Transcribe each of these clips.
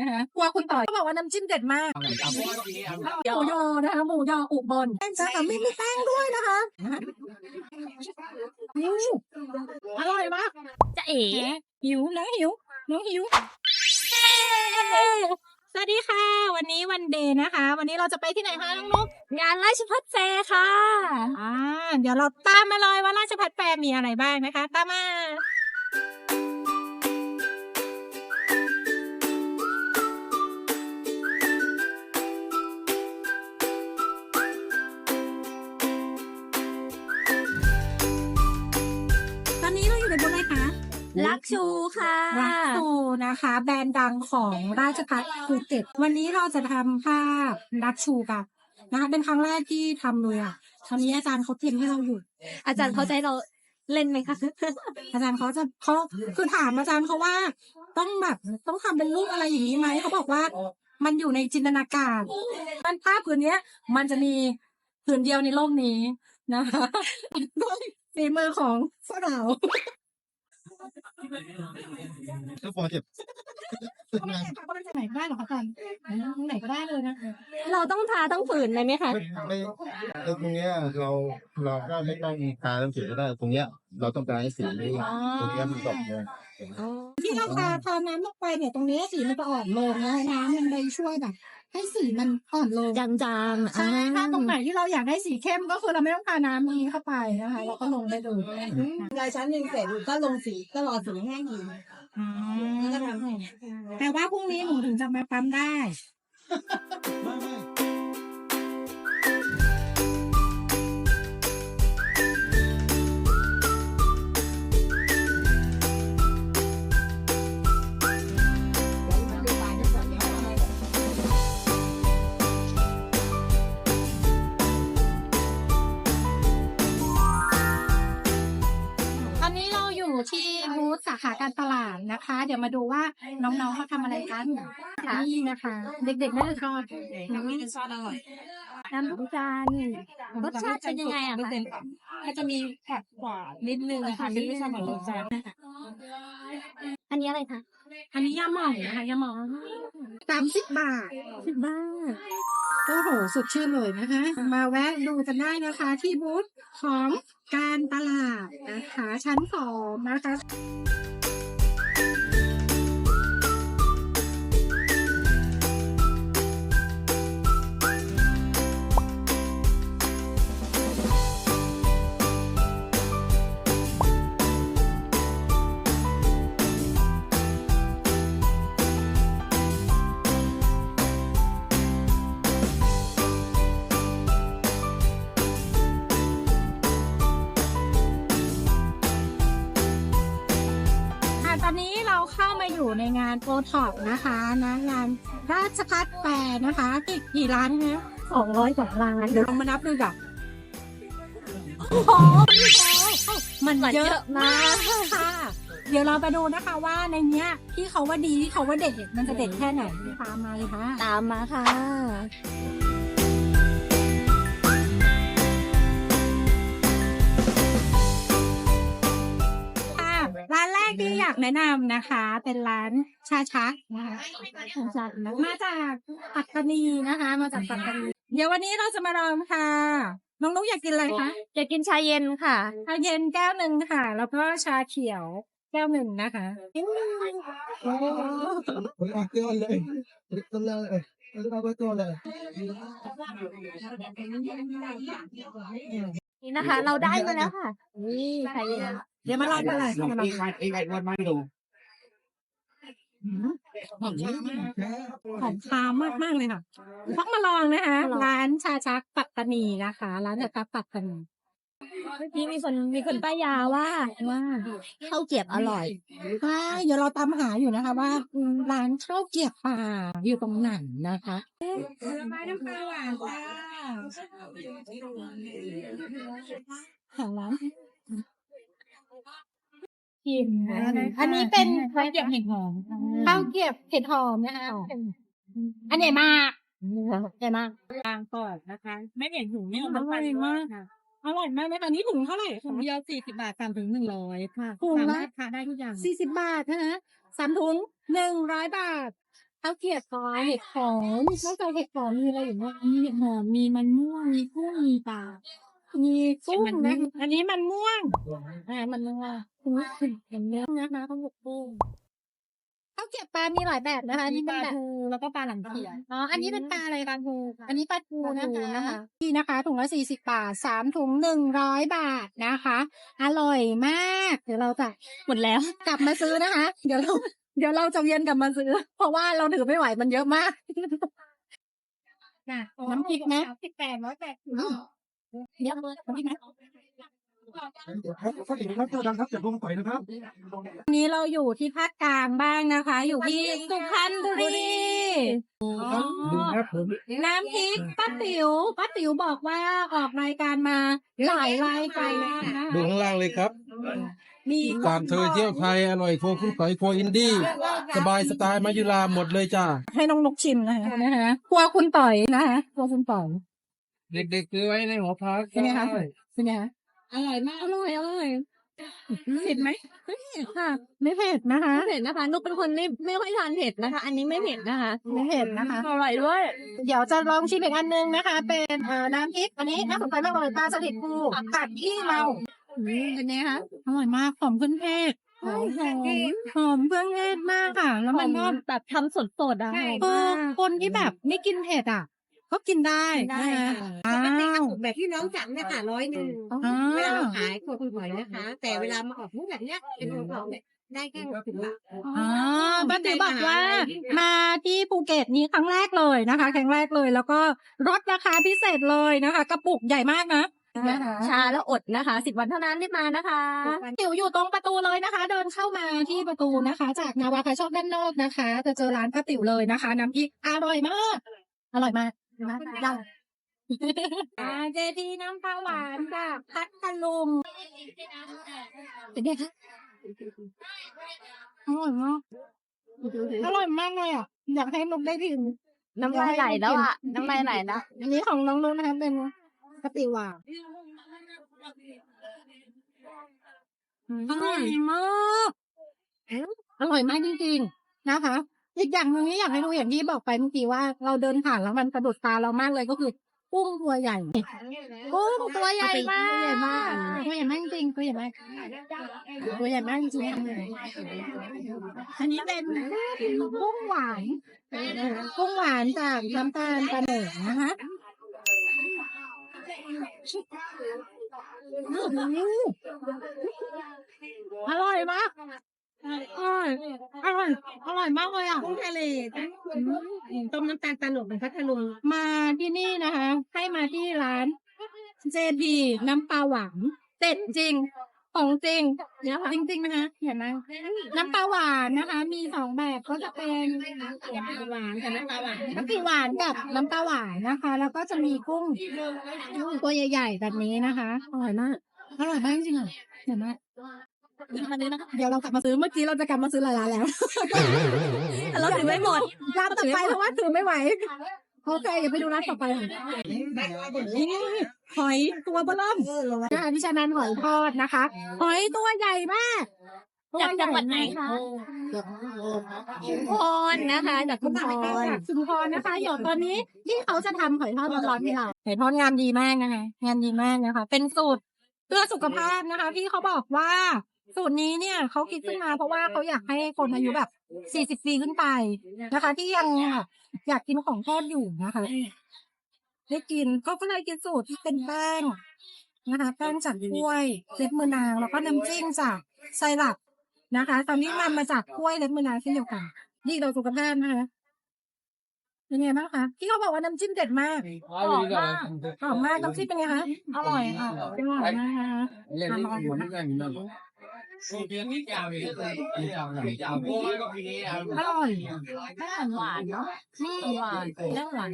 นะคะกลัวคุณต่อยเขาบอกว่าน้ำจิ้มเด็ดมากหมูยอนะคะหมูยออุบลแป้งจ้าไม่มีแป้งด้วยนะคะอืมอร่อยมากจะเอ๋หิวน้องหิวน้องหิวสวัสดีค่ะ วันนี้วันเดย์นะคะ วันนี้เราจะไปที่ไหนคะน้องนุ๊กงานราชพัฒแฟร์ค่ะอ่าเดี๋ยวเราตามมาเลยว่าราชพัฒแฟร์มีอะไรบ้างนะคะ ตามมา ลักชูค่ะ รักซูนะคะ แบรนด์ดังของราชพัฒภูเก็ตวันนี้เราจะทำภาพรักชูกันนะคะเป็นครั้งแรกที่ทำเลยอะตอนนี้อาจารย์เขาเตรียมให้เราอยู่ อาจารย์เขาใจะให้เราเล่นไหมคะ อาจารย์เขาจะเขาคือถามอาจารย์เขาว่า ต้องแบบต้องทำเป็นรูปอะไรอย่างนี้ไหมเขาบอกว่า มันอยู่ในจินตนาการมันภาพผืนเนี้ย มันจะมีผืนเดียวในโลกนี้นะคะด้วยฝีมือของสาว ก็พอเจ็บเขาไม่ได้ค่ะเขาไม่ได้ไหนก็ได้หรอกค่ะอาจารย์ไหนก็ได้เลยนะคะ เราต้องทาต้องฝืนเลยไหมคะไม่ไม่ตรงเนี้ยเราเราก็ไม่ต้องทาต้องสีก็ได้ตรงเนี้ย เราต้องการให้สีนี้ตรงเนี้ยมันตกเลยที่เราทาทาน้ำลงไปเนี่ยตรงนี้สีมันจะอ่อนลงนะน้ำมันเลยช่วยแบบ ให้สีมันอ่อนลงจางๆใช่ถ้าตรงไหนที่เราอยากได้สีเข้มก็คือเราไม่ต้องทาน้ำนี้เข้าไปนะคะเราก็ลงได้เลยรายชั้นหนึ่งเสร็จก็ลงสีก็รอสีแห้งอีกแล้วก็ทำแต่ว่าพรุ่งนี้หนูถึงจะมาปั๊มได้ ดี๋ยวมาดูว่าน้องๆเขาทำอะไรกันนี่นะคะ เด็กๆน่าจะชอบน้ำมีซอสอร่อยน้ำทุกจานรสชาติเป็นยังไงอะคะก็จะมีแผบหวานนิดนึงค่ะที่ไม่ชอบเหมือนรสจัดอันนี้อะไรคะอันนี้ยาหม่องนะคะยาหม่องสามสิบบาทสิบบาทโอ้โหสดชื่นเลยนะคะ มาแวะดูกันได้นะคะ ที่บูธของการตลาดนะคะ ชั้นสองนะคะ ค่ะตอนนี้เราเข้ามาอยู่ในงานโอท็อปนะคะนะงานราชพัฒแฟร์นะคะกี่กี่ร้านนะสองร้อยกว่าร้านเดี๋ยวเรามานับดูกันโอ้โหมันมันเยเยอะอะมากค่ะ เดี๋ยวเราไปดูนะคะว่าในเนี้ยที่เขาว่าดีที่เขาว่าเด็ดมันจะเด็ดแค่ไหนตามมาเลยค่ะ ตามมาค่ะค่ะ ร้านแรกที่อยากแนะนำนะคะ เป็นร้านชาชักนะคะมาจากปัตตานีนะคะ มาจากปัตตานีเดี๋ยววันนี้เราจะมาลองค่ะ น้องนุ๊กอยากกินอะไรคะจะกินชาเย็นค่ะชาเย็นแก้วหนึ่งค่ะ แล้วก็ชาเขียวแก้วหนึ่งนะคะผมเอาเกลือเลยเกลือเลยเอาไปตัวเลยนี่นะคะ เราได้มาแล้วค่ะ นี่ชาเย็น เดี๋ยวมาลองกันเลยมาลองกันไอ้ไอ้วันไม่ดูหอมคามมากมากๆเลยค่ะต้องมาลองนะคะร้านชาชักปัตตานีนะคะร้านชาชักปัตตานีเมื่อกี้มีคนมีคนป้ายยาว่าว่าข้าวเกรียบอร่อยใช่เดี๋ยวเราตามหาอยู่นะคะ ว่าอืมร้านข้าวเกรียบป่าอยู่ตรงไหนนะคะไม้น้ำปลาหวานจ้าหาร้าน กินนะคะอันนี้เป็นข้าวเกรียบเห็ดหอมข้าวเกรียบเห็ดหอมนะคะอันไหนมากใช่ไหมกลางก่อนนะคะ ไม่เห็นถุงนี่อร่อยมากค่ะอร่อยมากไหมคะนี่ถุงเท่าไหร่ถุถุงงเดียวสี่สิบบาทสามถึงหนึ่งร้อยค่ะถุงสาละมารถทานได้ทุกอย่างสี่สิบบาทนะสามถุงหนึ่งร้อยบาทข้าวเกรียบซอยเห็ดหอมนอกจากเห็ดหอมมีอะไรอยู่บ้างมีเห็ดหอมมีมันม่วงมีกุ้งมีปลา มีกุ้งนะอันนี้มันม่วงอ่ามันม่วงเห็นเนื้อนะคะข้าวหมกกุ้งข้าวเกรียบปลา มีหลายแบบนะคะอันมีนี่เป็นลาแบบทูแล้วก็ปลาหลังเขียวอ๋อ อันนี้เป็นปลาอะไรปลาทูอันนี้ปลาทูนะนะคะคะนี่นะคะถุงละสี่สิบบาทสามถุงหนึ่งร้อยบาทนะคะ อร่อยมาก เดี๋ยวเราจะหมดแล้วกลับมาซื้อนะคะ เดี๋ยวเราเดี๋ยวเราจะเวียนกลับมาซื้อ เพราะว่าเราถือไม่ไหวมันเยอะมากน้ำพริกนะสิบแปดร้อยแปด ยวน้ำพริกนะครับข้าวเหนียวครับตัวดังครับจากวงไฟนะครับวันนี้เราอยู่ที่ภาคกลางบ้างนะคะ อยู่ที่สุพรรณบุรีน้ำพริกป้าติ๋วป้าติ๋วบอกว่าออกรายการมาหลายรายการนะดูข้างล่างเลยครับมีก่อนเธอเที่ยวไทยอร่อยโคคุณต่อยโคอินดี้สบายสไตล์มายุราหมดเลยจ้าให้น้องนกชิมนะคะนะคะครัวคุณต่อยนะคะครัวคุณต่อย เด็กๆซื้อไว้ในหอพักเป็นไงคะเป็นไงคะอร่อยมากอร่อยอร่อยเผ็ดไหมไม่เผ็ดค่ะ ไม่เผ็ดนะคะไม่เผ็ดนะคะนุกเป็นคนไม่ไม่ค่อยทานเผ็ดนะคะ อันนี้ไม่เผ็ดนะคะ ไม่เผ็ดนะคะอร่อยด้วย เดี๋ยวจะลองชิมอีกอันนึงนะคะ เป็นเอ่อน้ำพริกอันนี้น่าสนใจมากเลยปลาสลิดปูผัดขี้เมาอืมเป็นไงคะอร่อยมากหอมเครื่องเทศหอมหอมหอมเครื่องเทศมากค่ะ แล้วมันก็แบบทำสดๆอะเออคนที่แบบไม่กินเผ็ดอะ ก็กินได้ได้นะคะค่ะอ้าปกติกระวปุกแบบที่น้องสั่งเนี่ยค่ะร้อยหนึ่งอ่า เวลาเราขายขวดคุณหอยนะคะ แต่เวลามาออกรูปแบบเนี้ยเป็นของเราเนี่ยได้แค่หกสิบบาทอ่าป้าติ๋วบอกว่ามาที่ภูเก็ตนี้ครั้งแรกเลยนะคะ ครั้งแรกเลย แล้วก็ลดราคาพิเศษเลยนะคะ กระปุกใหญ่มากนะนะคะชาแล้วอดนะคะสิบวันเท่านั้นรีบมานะคะติ๋วอยู่ตรงประตูเลยนะคะ เดินเข้ามาที่ประตูนะคะ จากนาวาคาชอบด้านนอกนะคะ จะเจอร้านป้าติ๋วเลยนะคะ น้ำพริกอร่อยมาก อร่อยมาก นะคะยังอ่าเจดีน้ำปลาหวานจากพัทลุงเป็นไงคะอร่อยมากอร่อยมากเลยอะ อยากให้นุกได้ถึงน้ำลายไหลแล้วอะ น้ำลายไหลแล้วอันนี้ของน้องนุกนะคะเป็นกะปิหวานอร่อยมากอร่อยมากจริงๆนะคะ อีกอย่างหนึ่งที่อยากให้ดูอย่างที่บอกไปเมื่อกี้ว่าเราเดินผ่านแล้วมันสะดุดตาเรามากเลยก็คือกุ้งตัวใหญ่กุ้งตัวใหญ่มากตัวใหญ่มากตัวใหญ่มากจริงตัวใหญ่มากตัวใหญ่มากจริงอันนี้เป็นกุ้งหวานกุ้งหวานจากน้ำตาลปลาเหน่งนะคะอร่อยมาก อร่อยอร่อยอร่อยมากเลยอะกุ้งทะเลต้มน้ำตาลตะโนดเป็นพัทลุงมาที่นี่นะคะ ให้มาที่ร้าน JP น้ำปลาหวานเด็ดจริงของจริงนะคะจริงๆนะคะเห็นไหมน้ำปลาหวานนะคะ มีสองแบบก็จะเป็นหวานกับน้ำปลาหวานน้ำปลาหวานกับน้ำปลาหวานนะคะ แล้วก็จะมีกุ้งกุ้งตัวใหญ่ๆแบบนี้นะคะอร่อยมากอร่อยมากจริงๆอะเห็นไหม เดี๋ยวเรากลับมาซื้อเมื่อกี้เราจะกลับมาซื้อหลายร้านแล้วเราถือไม่หมดร้านต่อไปเพราะว่าถือไม่ไหวโอเคอย่าไปดูร้านต่อไปค่ะนี่หอยตัวเบล่มนะคะพี่ชานันหอยทอดนะคะ หอยตัวใหญ่มากจากจังหวัดไหนคะชุมพรนะคะจากชุมพรจากชุมพรนะคะเดี๋ยวตอนนี้ที่เขาจะทำหอยทอดร้อนๆให้เราหอยทอดงานดีมากนะคะงานดีมากนะคะ เป็นสูตรเพื่อสุขภาพนะคะ พี่เขาบอกว่า สูตรนี้เนี่ยเขาคิดขึ้นมาเพราะว่าเขาอยากให้คนอายุแบบ40ปีขึ้นไปนะคะ ที่ยังแบบอยากกินของทอดอยู่นะคะได้กินก็ก็เลยกินสูตรที่เป็นแป้งนะคะแป้งจากกล้วยเล็บมือนางแล้วก็น้ำจิ้มจากไซรัปนะคะ ตอนนี้นำมาจากกล้วยเล็บมือนางเช่นเดียวกันดีต่อสุขภาพนะคะเป็นไงบ้างคะที่เขาบอกว่าน้ำจิ้มเด็ดมากหอมมากหอมมากน้ำจิ้มเป็นไงคะอร่อยค่ะอร่อยมากนะคะ เล่นนี่หัวนี่กันนั่นอร่อยหวานเนาะนี่หวานเรื่องหวาน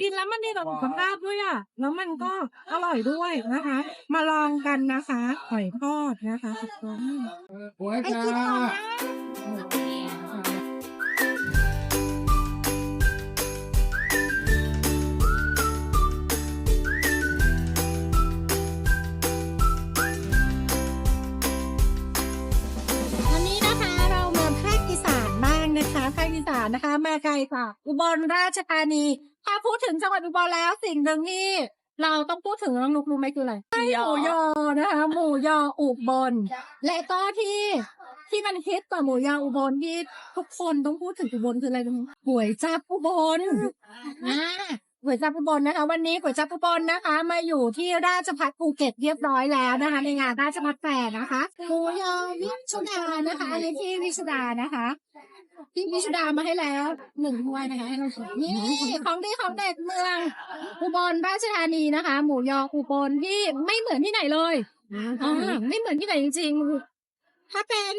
กินแล้วมันดีต่อสุขภาพด้วยอะแล้วมันก็อร่อยด้วยนะคะ มาลองกันนะคะหอยทอดนะคะไอ้กินก่อนนะ อีสานบ้างนะคะภาคอีสานนะคะมาไกลจากอุบลราชธานี ถ้าพูดถึงจังหวัดอุบลแล้วสิ่งหนึ่งที่เราต้องพูดถึงน้องนุกรู้ไหมคืออะไรหมูยอนะคะ หมูยออุบล และก็ที่ที่มันฮิตกว่าหมูยออุบลที่ทุกคนต้องพูดถึงอุบลคืออะไรรู้ไหมก๋วยจับอุบลอ่าก๋วยจับอุบลนะคะ วันนี้ก๋วยจับอุบลนะคะ มาอยู่ที่ราชพัฒภูเก็ตเรียบร้อยแล้วนะคะ ในงานราชพัฒแฟร์นะคะหมูยอวิชุดานะคะอันนี้ที่วิชุดานะคะ พี่วิชุดามาให้แล้วหนึ่งถ้วยนะคะให้เราชิมนี่ของดีของเด็ดเมืองอุบลราชธานีนะคะ หมูยออุบลที่ไม่เหมือนที่ไหนเลยอ่าไม่เหมือนที่ไหนจริงๆถ้าเป็น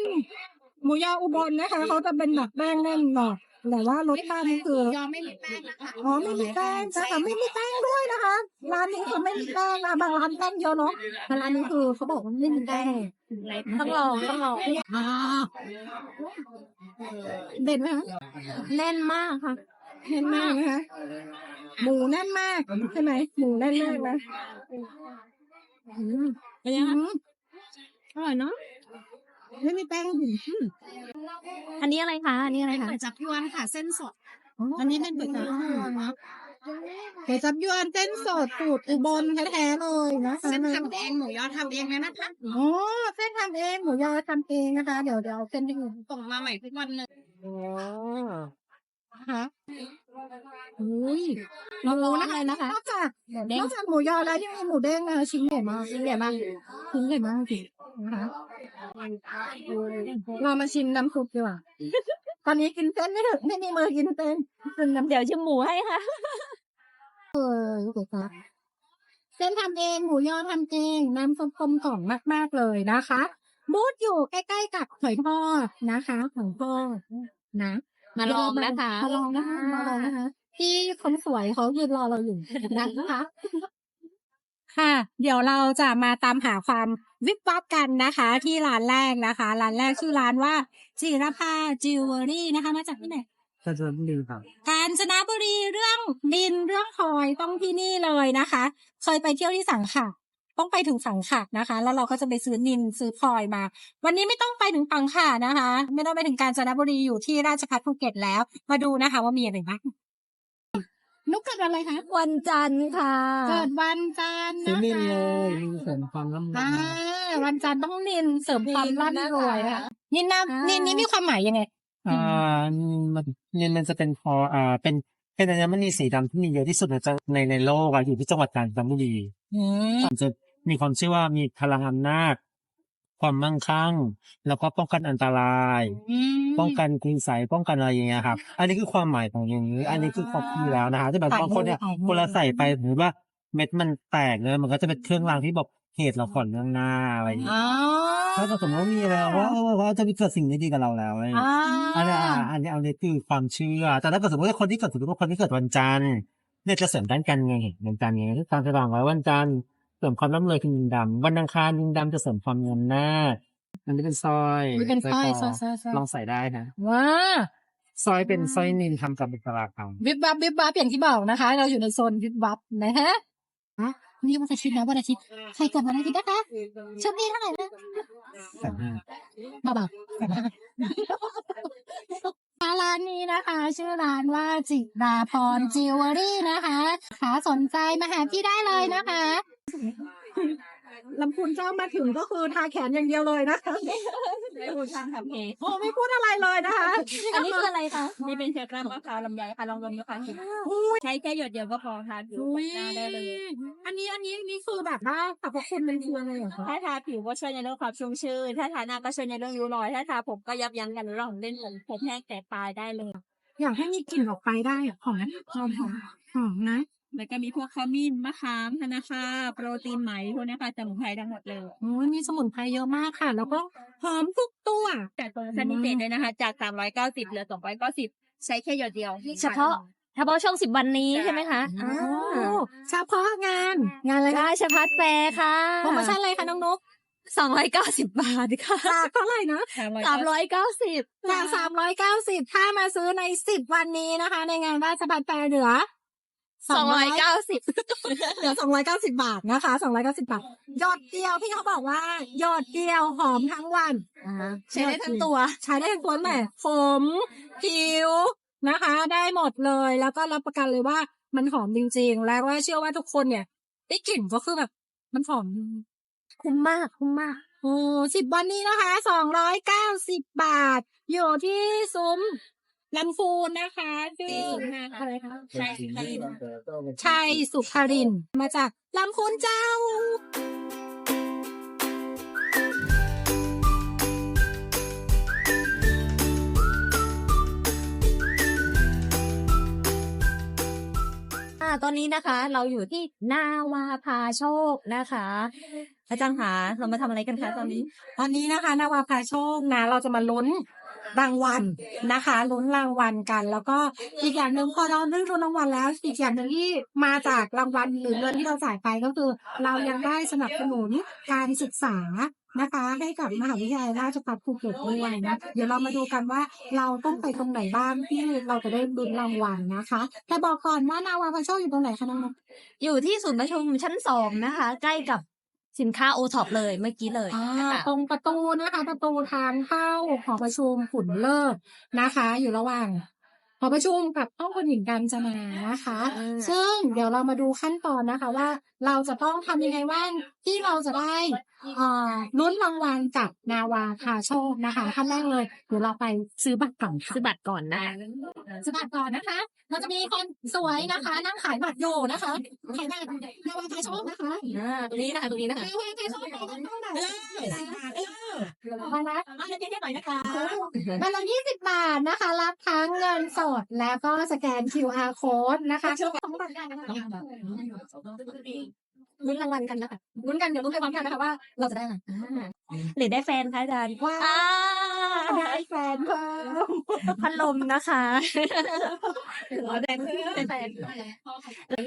หมูยออุบลนะคะเขาจะเป็นแบบแป้งแน่นหน่อย แต่ว่ารสชาตินี่คือยอมไม่มีแป้งนะคะอ๋อไม่มีแป้งนะคะไม่มีแป้งด้วยนะคะร้านนี้คือไม่มีแป้งนะบางร้านแป้งเยอะเนาะแต่ร้านนี้คือเขาบอกว่าไม่มีแป้งต้องลองต้องลองอ่าเด็ดไหมคะแน่นมากค่ะแน่นมากนะคะหมูแน่นมากใช่ไหมหมูแน่นมากนะอืมเป็นยังไงอร่อยเนาะ ไม่มีแป้งอืมอันนี้อะไรคะอันนี้อะไรคะก๋วยจับยวนค่ะ เส้นสด อันนี้เป็นก๋วยจับยวนครับก๋วยจับยวนเส้นสดสูตรอุบลแท้ๆเลยนะคะเส้นทำเองหมูยอทำเองนะนะคะโอ้เส้นทำเองหมูยอทำเองนะคะ เดี๋ยวเดี๋ยวเอาเส้นให้ดูส่งมาใหม่ทุกวันเลยนะคะอุ้ยเรารู้นะคะนะคะนอกจากนอกจากหมูยอแล้วยังมีหมูเด้งนะคะชิ้นใหญ่มากชิ้นใหญ่มากชิ้นใหญ่มากจริงนะคะ เรามาชิมน้ำซุปดีกว่า ตอนนี้กินเส้นไม่ถึงไม่มีมือกินเส้นกินน้ำเดี๋ยวชิมหมูให้ค่ะ เออลูกค้าเส้นทำเอง หมูยอทำเอง น้ำซุปกลมกล่อมมาก ๆ เลยนะคะบูธอยู่ใกล้ ๆ กับหอยทอดนะคะหอยทอดนะ มาลองนะคะมาลองนะคะมาลองนะคะพี่คนสวยเขายืนรอเราอยู่นะคะ ค่ะ เดี๋ยวเราจะมาตามหาความ วิบวับกันนะคะ ที่ร้านแรกนะคะ ร้านแรกชื่อร้านว่า จิรภาจิวเวลรี่นะคะ มาจากที่ไหนก็จะดีครับกาญจนบุรีเรื่องดินเรื่องพลอยต้องที่นี่เลยนะคะ เคยไปเที่ยวที่สังขะต้องไปถึงสังขะนะคะ แล้วเราก็จะไปซื้อนินซื้อพลอยมา วันนี้ไม่ต้องไปถึงสังขะนะคะ ไม่ต้องไปถึงกาญจนบุรีอยู่ที่ราชพัฒภูเก็ตแล้ว มาดูนะคะว่ามีอะไรบ้าง นุกเกิดวันอะไรคะวันจันทร์ค่ะเกิดวันจันทร์ซื้อนะนินเลคะยมีเสริมความร่ำรวอ่ายวันจันทร์ต้องนินเสริมความร่ำรวยนะคะนินนะนินนี้มีความหมายยังไง อ่ามันนินมันจะเป็นพออ่าเป็นเป็นอัญมณีสีดำที่มีเยอะที่สุดในจังในในโลกอะอยู่ที่จังหวัดกาญจนบุรีอืมมันจะมีความเชื่อว่ามีพลังอำนาจ ความมั่งคั่ง แล้วก็ป้องกันอันตราย ป้องกันคุณใสยป้องกันอะไรอย่างเงี้ยครับ อันนี้คือความหมายของอย่างนี้ อันนี้คือความที่แล้วนะฮะที่แบบบางคนเนี่ยคนละใส่ไปหรือว่าเม็ดมันแตกเนี่ยมันก็จะเป็นเครื่องรางที่บอกเหตุเราก่อนเรื่องหน้าอะไรอย่างเงี้ยอ๋อถ้าสมมติว่ามีแล้วว่าเออว่าจะมีเกิดสิ่งไม่ดีกับเราแล้วอะไรอย่างอ่าเงี้ยอันนี้อะอันนี้อันนี้คือความเชื่อ แต่ถ้าเกิดสมมติว่าคนที่เกิดสมมติว่าคนที่เกิดวันจันทร์เนี่ยจะเสริมด้านการเงินวันจันทร์ไงที่การสว่างไว้วันจันทร์ เสริมความร่ำรวยคือดินดำวันอังคารดินดำจะเสริมความเงินหน้าอันนี้เป็นสร้อยอุ๊ยเป็นสร้อยคสร้อยสร้อยสร้อย ลองใส่ได้นะว้า สร้อยเป็นสร้อยนินทำกับบุคลากรรมวิบวับวิบวับอย่างที่บอกนะคะ เราอยู่ในโซนวิบวับนะฮะอะนี่วันอาทิตย์นะวันอาทิตย์ใครเกิดวันอาทิตย์นะคะโชคดีเท่าไหร่นะแต่หน้ามาบอกร้านนี้นะคะ ชื่อร้านว่าจิราพรจิวเวลรี่นะคะขาสนใจมาหาพี่ได้เลยนะคะ ลำพูนเจ้ามาถึงก็คือทาแขนอย่างเดียวเลยนะคะไม่พูดช่างทำเองโอ้ไม่พูดอะไรเลยนะคะ อันนี้คืออะไรคะนี่เป็นเชื้อกล้ามมะพร้าวลำไยค่ะลองดมดูค่ะใช้แค่หยดเดียวก็พอทาผิวอุ้ยหน้าได้เลย อันนี้อันนี้นี่คือแบบว่าสรรพคุณมันคืออะไรเหรอคะถ้าทาผิวก็ช่วยในเรื่องความชุ่มชื้นถ้าทาหน้าก็ช่วยในเรื่องริ้วรอย ถ้าทาผมก็ยับยั้งกันเรื่องของเล่นผมผมแห้งแตกปลายได้เลย อยากให้มีกลิ่นออกไปได้อะหอมนะหอมหอมหอมนะ แล้วก็มีพวกขมิ้นมะขามธนาคาโปรตีนไหมพวกนี้ค่ะสมุนไพรทั้งหมดเลยโอ้ยมีสมุนไพรเยอะมากค่ะ แล้วก็หอมทุกตัว แต่ตัวซันนิเตตด้วยนะคะ จาก 390เหลือ290 ใช้แค่หยดเดียวเฉพาะ เฉพาะช่วงสิบวันนี้ใช่ไหมคะอ้าวเฉพาะงาน งานอะไรคะราชพัฒแฟร์ค่ะโปรโมชั่นอะไรคะน้องนุ๊กสองร้อยเก้าสิบบาทค่ะจากเท่าไหร่นะสามร้อยเก้าสิบจากสามร้อยเก้าสิบถ้ามาซื้อในสิบวันนี้นะคะ ในงานราชบัตรแปรเหลือ สองร้อยเก้าสิบเหลือสองร้อยเก้าสิบาทนะคะสองร้อยเก้าสิบาทหยอดเดียวพี่เขาบอกว่าหยอดเดียวหอมทั้งวันใช้ได้ทั้งตัว ใช้ได้ทั้งตัวแม่ผมผิวนะคะ ได้หมดเลย แล้วก็รับประกันเลยว่ามันหอมจริง ๆ แล้วว่าเชื่อว่าทุกคนเนี่ยได้กลิ่นก็คือแบบ มันหอมคุ้มมากคุ้มมากโอ้สิบวันนี้นะคะสองร้อยเก้าสิบบาท อยู่ที่ซุ้ม ลำฟูนนะคะชื่ออะไรคะใช่ค่ะชัยสุขรินทร์มาจากลำพูนเจ้าอ่าตอนนี้นะคะ เราอยู่ที่นาวาพาโชคนะคะอาจารย์คะเรามาทำอะไรกันคะตอนนี้ ตอนนี้นะคะ นาวาพาโชคนะ เราจะมาลุ้น รางวัลนะคะลุ้นรางวัลกัน แล้วก็อีกอย่างหนึ่งพอเราเรื่องลุ้นรางวัลแล้วอีกอย่างหนึ่งที่มาจากรางวัลหรือเงินที่เราจ่ายไปก็คือ เรายังได้สนับสนุนการศึกษานะคะให้กับมหาวิทยาลัยราชภัฏภูเก็ตด้วยนะเดี๋ยวเรามาดูกันว่าเราต้องไปตรงไหนบ้างที่เราจะได้ลุ้นรางวัลนะคะ แต่บอกก่อนว่านาวาพาโชคอยู่ตรงไหนคะน้องอยู่ที่ศูนย์ประชุมชั้นสองนะคะ ใกล้กับ สินค้าโอท็อปเลยเมื่อกี้เลยอ่านะคะตรงประตูนะคะประตูทางเข้าหอประชุมขุนเลิศนะคะ อยู่ระหว่างหอประชุมกับห้องคนหญิงการจนานะคะอืมซึ่งเดี๋ยวเรามาดูขั้นตอนนะคะ ว่าเราจะต้องทำยังไงบ้างที่เราจะได้อ่า ลุ้นรางวัลกับนาวาคาโชคนะคะขั้นแรกเลยเดี๋ยวเราไปซื้อบัตรก่อนค่ะซื้อบัตรก่อนนะซื้อบัตรก่อนนะคะ เราจะมีคนสวยนะคะ นั่งขายบัตรอยู่นะคะขายบัตรนาวาคาโชคนะคะอ่าตรงนี้นะคะตรงนี้นะคะนาวาคาโชคไปกันเท่าไหร่มาละมาเล่นๆหน่อยนะคะมันละยี่สิบบาทนะคะ รับทั้งเงินสดแล้วก็สแกน QR code นะคะช่วยของบัตรได้นะคะ ลุ้นรางวัลกันนะคะลุ้นกันเดี๋ยวลุ้นไปพร้อมกันนะคะว่าเราจะได้อะไรหรือได้แฟนคะอาจารย์ว้าวอ่าได้แฟนเพิ่มพัดลมนะคะ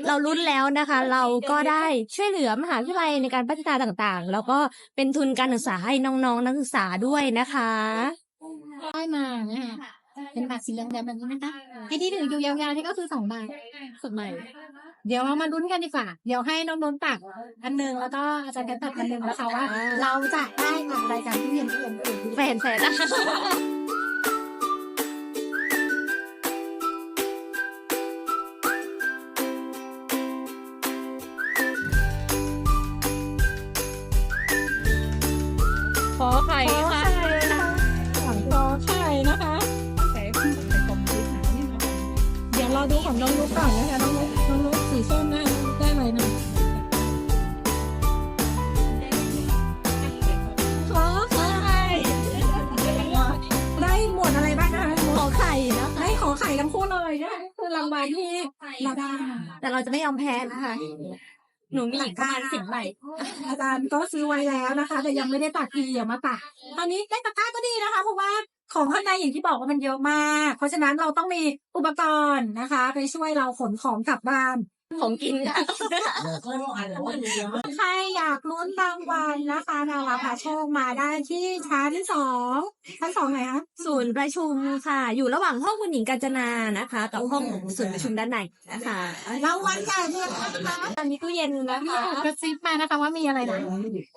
เราลุ้นแล้วนะคะ เราก็ได้ช่วยเหลือมหาวิทยาลัยในการพัฒนาต่างๆ แล้วก็เป็นทุนการศึกษาให้น้องๆนักศึกษาด้วยนะคะ ได้มาเนี่ยเป็นบัตรสีเหลืองแดงแบบนี้นะคะไอ้ที่ถืออยู่ยาวๆนี่ก็คือสองใบสุดใหม่ เดี๋ยวเรามาลุ้นกันดีกว่า เดี๋ยวให้น้องนนท์ตักอันหนึ่งแล้วก็อาจารย์กันตักอันหนึ่งแล้วค่ะว่า เราจะได้อะไรกันที่เรียนที่เรียนที่เรียนแฟนแฟน หนูมีอีกประมาณสิบใบอาจารย์ก็ซื้อไว้แล้วนะคะ แต่ยังไม่ได้ตักทีเดี๋ยวมาตักตอนนี้ได้ตะกร้าก็ดีนะคะเพราะว่าของข้างในอย่างที่บอกว่ามันเยอะมาก เพราะฉะนั้นเราต้องมีอุปกรณ์นะคะ ไปช่วยเราขนของกลับบ้าน ของกินค่ะ ใครอยากลุ้นรางวัลนะคะนาวาพาโชคมาได้ที่ชั้นสองชั้นสองไหนคะศูนย์ประชุมค่ะ อยู่ระหว่างห้องคุณหญิงกาญจนานะคะ กับห้องศูนย์ประชุมด้านในนะคะรางวัลใหญ่เลยนะคะตอนนี้ตู้เย็นนะมีคะกระซิบมานะคะว่ามีอะไรนะ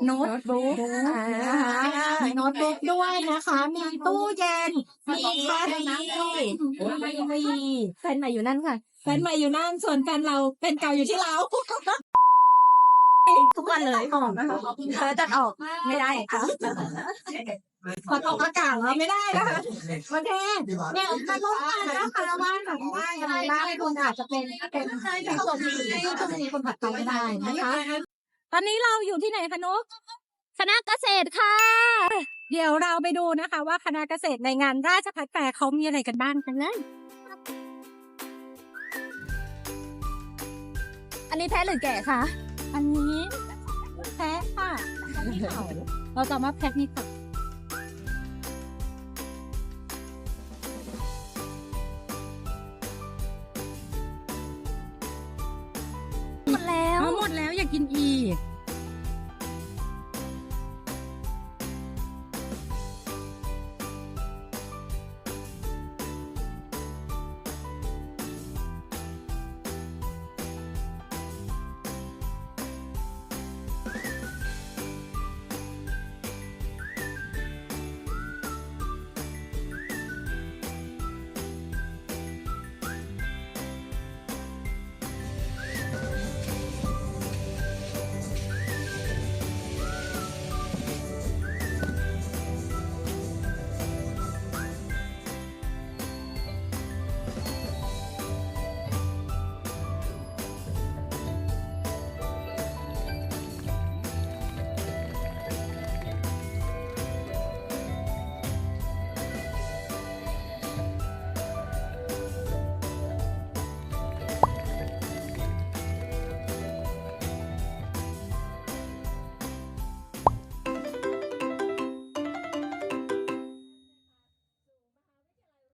โน้ตบุ๊กนะคะมีโน้ตบุ๊กด้วยนะคะ มีตู้เย็นมีแฟนมีแฟนใหม่อยู่นั่นค่ะ แฟนใหม่อยู่นั่นส่วนแฟนเราเป็นเก่าอยู่ที่เราทุกวันเลยออกนะคะเธอตัดออกไม่ได้ค่ะขอตกอากาศเราไม่ได้นะคะโอเคเนี่ยมาลุ้นกันนะคะว่าแบบได้อะไรบ้างคุณอาจจะเป็นเป็นส่วนที่จะมีคนผัดไปไม่ได้นะคะตอนนี้เราอยู่ที่ไหนคะนุกคณะเกษตรค่ะ เดี๋ยวเราไปดูนะคะ ว่าคณะเกษตรในงานราชพัฒแฟร์เขามีอะไรกันบ้างกันเลย นนี้แพ้หรือแก่คะ อันนี้แพะค่ะเราจะมาแพะนี่ค่ะหมดแล้ว หมดแล้วอยากกินอีก